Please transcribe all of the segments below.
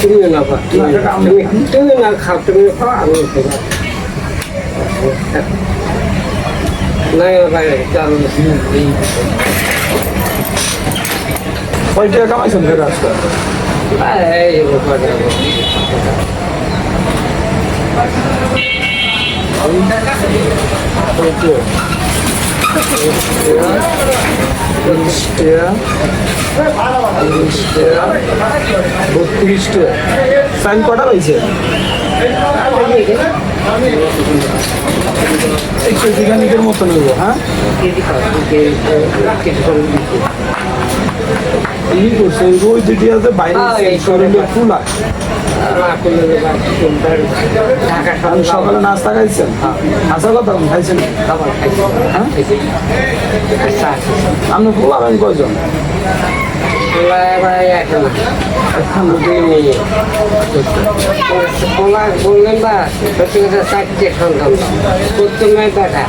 তুমি না খা তুমি তুমি না খাও তুমি খাও আমি খাব না বাইরে চালু কয় টাকা কামাইছেন ফের আজকে এই ব্যাপারে বত্রিশ টাকা সাইন কটা রয়েছে এই কেজি খানিকের মতো নেব হ্যাঁ ই করছে ওই দুটি আছে বাইরে হ্যাঁ, শরীরে ফুলা আমি সকালে নাস্তা খাইছেন? আসা কথা খাইছেন? হ্যাঁ? কয়জন বললেন বা সত্যি কথা চারটে সন্তান প্রথমে দেখা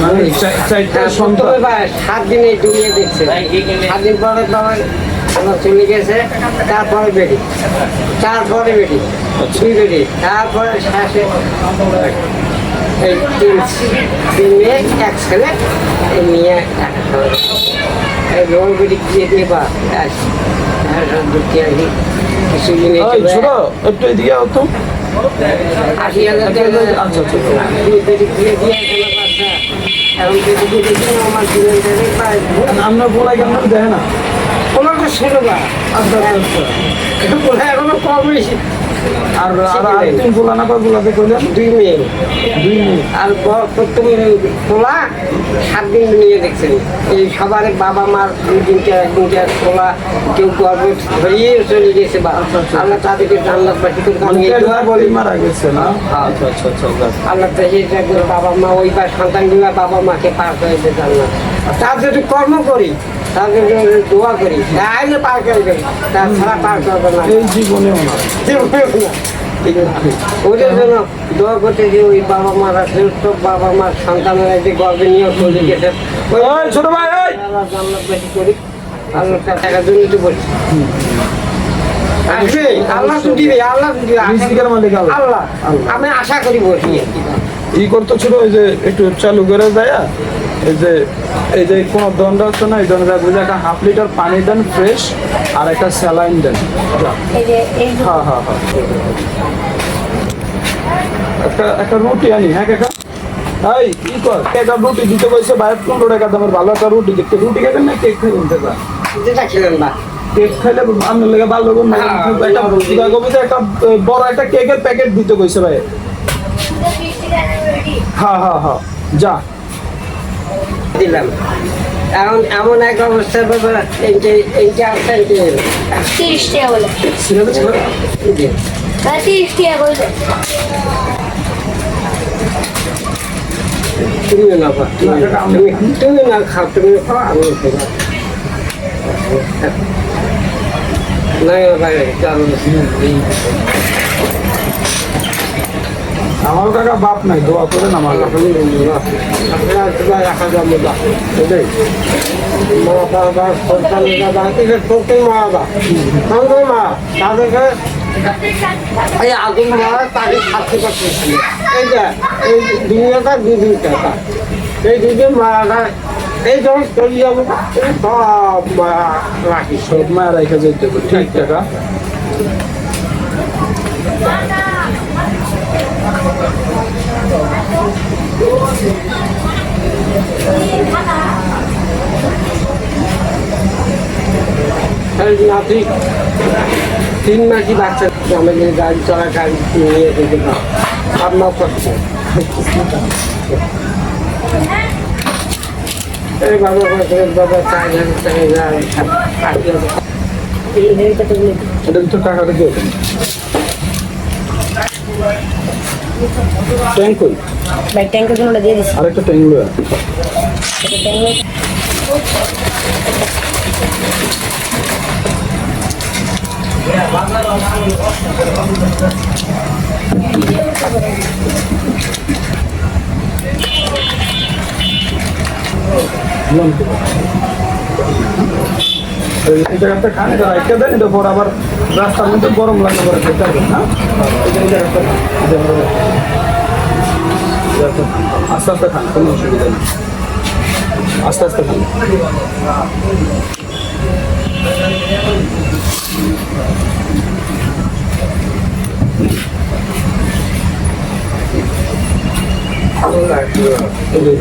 মানে চারটা সন্তান প্রথমে সাত দিনে ডুবিয়ে দেখছে সাত দিন পরে বাবা আমার চলে গেছে তারপরে বেটি তারপরে বেটি দুই বেটি তারপরে শ্বাসে এই তিন তিন মেয়ে এক ছেলে ছেলে। এই রোল বেটি দিয়ে দিয়ে বা দুটি আর কি কিছু জিনিস একটু এদিকে আও আশি হাজার আচ্ছা আচ্ছা দুই বেটি দিয়ে দিয়ে এখন বেটি দিয়ে দিয়েছি পোলাই কেমন দেখে না। ওনাকে ছেড়ে বা বলে এখনও কম হয়েছে আর না দুই মেয়ে। দুই আর তোলা সাত দিন নিয়ে দেখছেন এই সবার বাবা মার দুই দিনটা তোলা কেউ গর্ব ধরিয়ে চলে গেছে বা আল্লাহ তাদেরকে জান্নাত বাসী করে মানে আমি এই দোয়া বলি বলি মারা গেছে না? আচ্ছা আচ্ছা আচ্ছা আল্লাহ তাহির বাবা মা ওই বা সন্তানগুলা বাবা মাকে পার জান্নাত। তার যদি কর্ম করি তাদের জন্য দোয়া করি তাহলে পার করবে তাছাড়া পার করবে না। এই জীবনেও ওদের জন্য দোয়া করতে যে ওই বাবা মারা শ্রেষ্ঠ বাবা মার সন্তানেরা যে গর্বে নিয়ে চলে গেছে ওই ছোট ভাই আল্লাহ জান্নাত বেশি করি আল্লাহ জন্য তো বলি আসবে আল্লাহ তো দিবে আল্লাহ তো দিবে আশা আল্লাহ। আল্লাহ আমি আশা করি বসি। ই করতে ছিল ওই যে একটু চালু করে দেয় এই যে এই যে কোন দণ্ড আছে না এই দণ্ড বুঝে একটা হাফ লিটার পানি দেন ফ্রেশ আর একটা স্যালাইন দেন। যা। এই যে এই যে। হ্যাঁ হ্যাঁ হ্যাঁ। একটা একটা রুটি আনি হ্যাঁ কাকা? এই ই কর? একটা রুটি দিতে কইছে বাইরে পনেরো টাকা দামের ভালো একটা রুটি। দেখতে রুটি খাবেন না কেক খাবেন কাকা? যেটা খেলেন না। কেক খাইলে আপনার লেগে ভালো না হ্যাঁ, একটা দিদা কবি একটা বড় একটা কেকের প্যাকেট দিতে কইছে ভাই। হ্যাঁ হ্যাঁ হ্যাঁ। যা। দিলাম। এখন এমন এক অবস্থা বাবা। তিরিশ টাকা বলে। তিরিশ টাকা তুমি না তুমি তুমি না খাও তুমি খাও আমি খাব। না বাইরে আমার কাকা বাপ নাই দোয়া করেন আমার তাদেরকে এই আগুন মারা তাকে শাস্তি করতেছিল এইটা এই দুনিয়াটা দুদিন টাকা এই দুদিন মারা এই যখন চলে যাব সব রাখি। সব রেখে যেতে ঠিক টাকা এই নাতি তিন মাসি বাচ্চা আমাদের গাড়ি চলাকালীন নিয়ে যেতে পারে আপনার করছে এই বাবা বলছে বাবা চার হাজার টাকা আশি হাজার তো বলে দিই। এটা ভিতর টাকাটা দিয়ে দেন ট্যাঙ্ক কই? ভাই ট্যাঙ্কের জন্য দিয়ে দিচ্ছি। আরেকটা ট্যাঙ্ক এটা জায়গাতে খান এটা রাখতে দেন এটা পর আবার রাস্তার মধ্যে গরম লাগলে পরে খেতে হবে হ্যাঁ? জায়গাতে খান। আস্তে আস্তে খান, কোনো অসুবিধা নেই। আস্তে আস্তে খান এই যে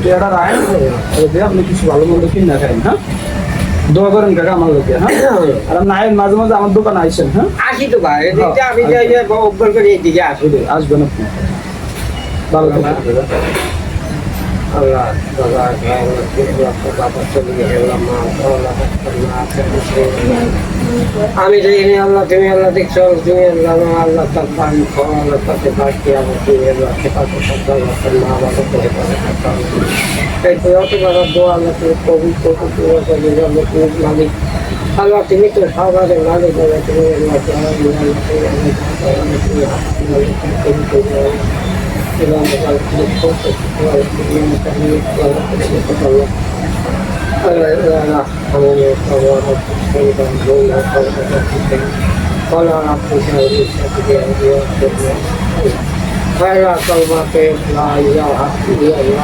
পেয়ারা রাখেন এটা আপনি কিছু ভালো মন্দ কিনে খাইন হ্যাঁ দোয়া করেন কাকা আমার লোকে হ্যাঁ আর আপনি আইন মাঝে মাঝে আমার দোকানে আইসেন হ্যাঁ আসি তো ভাই এদিকে আমি অভ্যাস করে এইদিকে আসি আসবেন আপনি ভালো আল্লাহ দাদা বাবা চলে গেলাম মা আল্লাহ আমি দেখিনি আল্লাহ তুমি আল্লাহ দেখছ তুমি আল্লাহ আল্লাহ তার পানি খাওয়া আল্লাহ তাতে বাকি আমার তুমি আল্লাহ সে পাশে সব আল্লাহ তার মা বাবা করে এই তো অত বড় দোয়া আল্লাহ তুমি কবি কবি তুমি মালিক আল্লাহ তুমি তো মালিক আল্লাহ তুমি আল্লাহ তুমি আল্লাহ তুমি আল্লাহ তুমি আল্লাহ Kaya kalmate na iya hati iya iya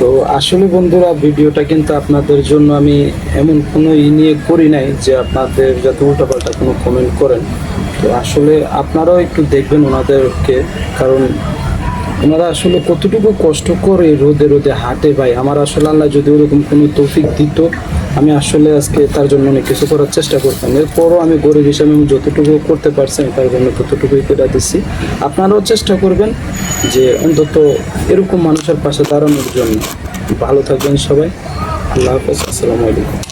তো আসলে বন্ধুরা, ভিডিওটা কিন্তু আপনাদের জন্য আমি এমন কোনো ই নিয়ে করি নাই যে আপনাদের যাতে উল্টাপাল্টা কোনো কমেন্ট করেন। তো আসলে আপনারাও একটু দেখবেন ওনাদেরকে, কারণ ওনারা আসলে কতটুকু কষ্ট করে রোদে রোদে হাঁটে ভাই। আমার আসলে আল্লাহ যদি ওরকম কোনো তৌফিক দিত আমি আসলে আজকে তার জন্য অনেক কিছু করার চেষ্টা করতাম। এরপরও আমি গরিব হিসাবে আমি যতটুকু করতে পারছি, আমি তার জন্য ততটুকুই করে দিচ্ছি আপনারাও চেষ্টা করবেন যে অন্তত এরকম মানুষের পাশে দাঁড়ানোর জন্য। ভালো থাকবেন সবাই। আল্লাহ হাফেজ। আসসালামু আলাইকুম।